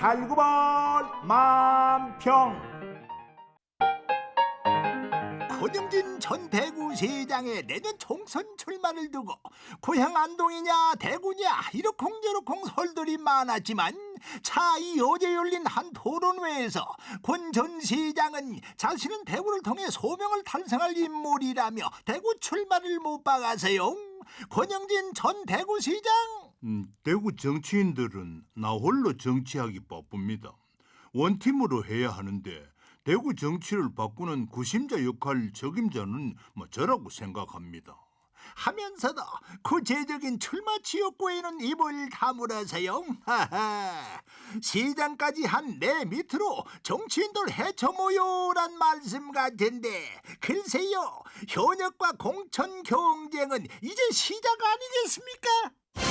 달구벌 만평. 고정진 전 대구 시장의 내년 총선 출마를 두고 고향 안동이냐 대구냐 이러쿵저러쿵 설들이 많았지만 차이 어제 열린 한 토론회에서 권 전 시장은 자신은 대구를 통해 소명을 달성할 인물이라며 대구 출마를 못 박아서요 권영진 전 대구시장 음, 대구 정치인들은 나 홀로 정치하기 바쁩니다. 원팀으로 해야 하는데 대구 정치를 바꾸는 구심자 역할 적임자는 뭐 저라고 생각합니다. 하면서도 구체적인 출마 지역구에는 입을 다물어서요. 시장까지 한 내 밑으로 정치인들 헤쳐모요란 말씀 같은데 글쎄요 현역과 공천 경쟁은 이제 시작 아니겠습니까?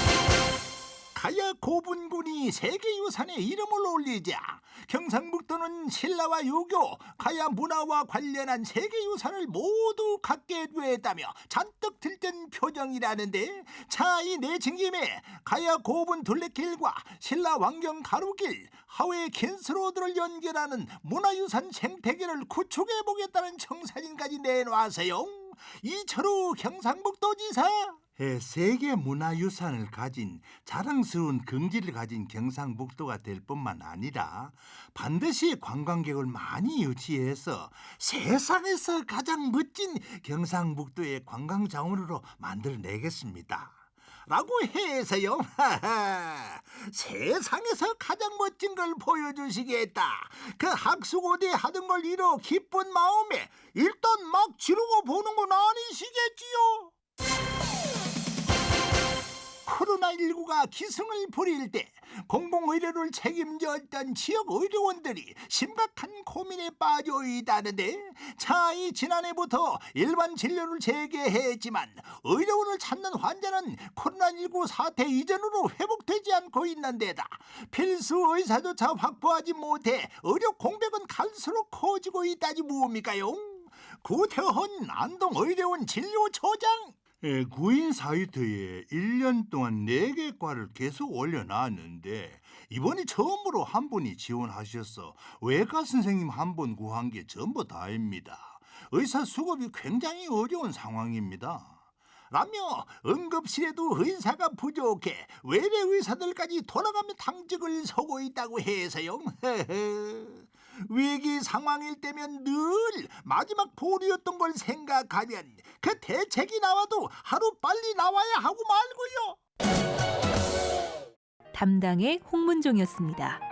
가야 고분군이 세계유산에 이름을 올리자 경상북도는 신라와 유교, 가야 문화와 관련한 세계유산을 모두 갖게 됐다며 잔뜩 들뜬 표정이라는데 차이 내친 김에 가야 고분 둘레길과 신라 왕경 가루길, 하회 킨스로드를 연결하는 문화유산 생태계를 구축해 보겠다는 청사진까지 내놓아서요. 이철우 경상북도지사 해 세계 문화유산을 가진 자랑스러운 긍지를 가진 경상북도가 될 뿐만 아니라 반드시 관광객을 많이 유치해서 세상에서 가장 멋진 경상북도의 관광 자원으로 만들어내겠습니다. 라고 해서요. 세상에서 가장 멋진 걸 보여주시겠다. 그 학수고대 하던 걸 이뤄 기쁜 마음에 일단 막 지르고 보는 건 아니시겠지요. 코로나19가 기승을 부릴 때 공공의료를 책임졌던 지역 의료원들이 심각한 고민에 빠져 있다는데 차이 지난해부터 일반 진료를 재개했지만 의료원을 찾는 환자는 코로나19 사태 이전으로 회복되지 않고 있는 데다 필수 의사조차 확보하지 못해 의료 공백은 갈수록 커지고 있다지 뭡니까요? 구태헌 안동의료원 진료처장 예, 구인 사이트에 1년 동안 4개 과를 계속 올려놨는데 이번이 처음으로 한 분이 지원하셔서 외과 선생님 한 분 구한 게 전부 다입니다. 의사 수급이 굉장히 어려운 상황입니다. 라며 응급실에도 의사가 부족해 외래 의사들까지 돌아가며 당직을 서고 있다고 해서요. 위기 상황일 때면 늘 마지막 보루였던 걸 생각하면 그 대책이 나와도 하루 빨리 나와야 하고 말고요. 담당의 홍문종이었습니다.